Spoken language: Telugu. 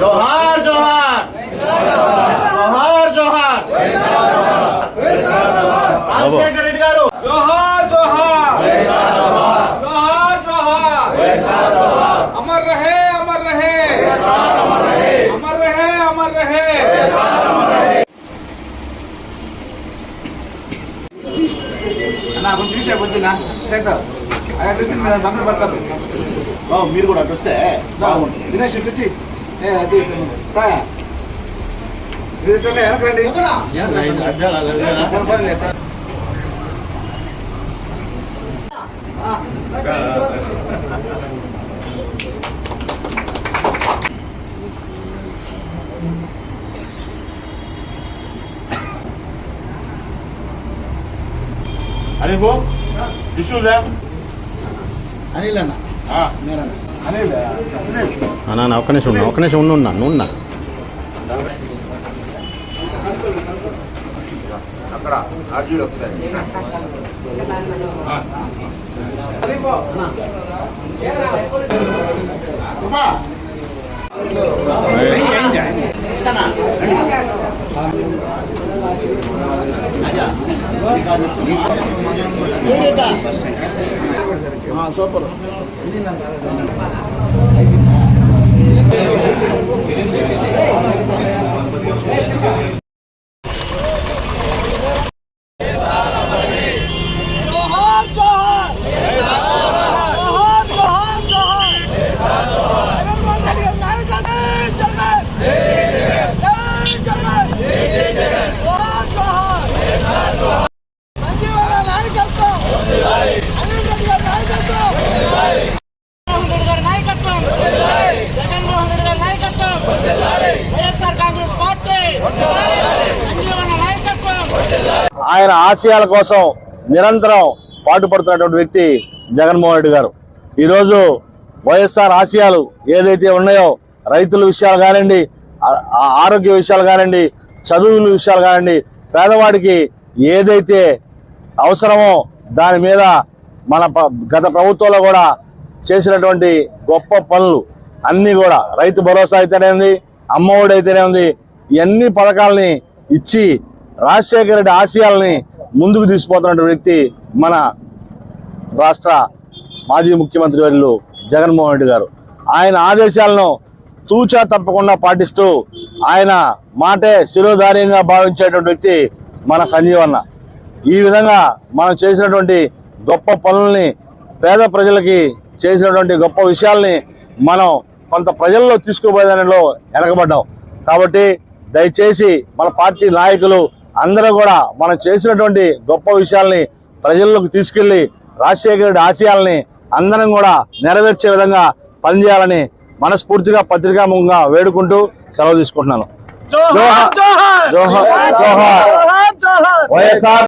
जोहार जोहार। जोहार जोहार। पाँच सेकंड करो जोहार जोहार। जोहार जोहार। अमर रहे अमर रहे। अमर रहे अमर रहे। అన్న కొంచెం చూసే పొద్దున సెంటర్. అక్కడ నుంచి మీరు అందరూ పడతారు ఓ, మీరు కూడా అటు వస్తే బాగుంటుంది. దినేష్ ఇటు వచ్చి ఏ అది తా. మీరు అనిల్ ఫోన్ ఇష్యూ లే అనిల్ అన్న అనిల్ అన్నా ఒక్క నిమిషం ఉన్నా ఒక్క నిమిషం ఉన్నా ఉన్నా అక్కడ అర్జుడు ఒకసారి సూపర్ ఆయన ఆశయాల కోసం నిరంతరం పాటుపడుతున్నటువంటి వ్యక్తి జగన్మోహన్ రెడ్డి గారు. ఈరోజు వైఎస్ఆర్ ఆశయాలు ఏదైతే ఉన్నాయో రైతుల విషయాలు కానివ్వండి ఆ- ఆరోగ్య విషయాలు కానివ్వండి చదువుల విషయాలు కానివ్వండి పేదవాడికి ఏదైతే అవసరమో దాని మీద మన గత ప్రభుత్వంలో కూడా చేసినటువంటి గొప్ప పనులు అన్నీ కూడా రైతు భరోసా అయితేనే ఉంది అమ్మఒడి అయితేనే ఉంది ఇవన్నీ పథకాలని ఇచ్చి రాజశేఖర రెడ్డి ఆశయాల్ని ముందుకు తీసుకుపోతున్న వ్యక్తి మన రాష్ట్ర మాజీ ముఖ్యమంత్రి వర్యులు జగన్మోహన్ రెడ్డి గారు. ఆయన ఆదేశాలను తూచా తప్పకుండా పాటిస్తూ ఆయన మాటే శిరోధార్యంగా భావించేటువంటి వ్యక్తి మన సంజీవన్న ఈ విధంగా మనం చేసినటువంటి గొప్ప పనుల్ని పేద ప్రజలకి చేసినటువంటి గొప్ప విషయాల్ని మనం కొంత ప్రజల్లో తీసుకుపోయేదానిలో వెనకబడ్డాం. కాబట్టి దయచేసి మన పార్టీ నాయకులు అందరూ కూడా మనం చేసినటువంటి గొప్ప విషయాల్ని ప్రజల్లోకి తీసుకెళ్ళి రాజశేఖర రెడ్డి ఆశయాల్ని అందరం కూడా నెరవేర్చే విధంగా పనిచేయాలని మనస్ఫూర్తిగా పత్రికాముఖంగా వేడుకుంటూ సెలవు తీసుకుంటున్నాను. వైఎస్ఆర్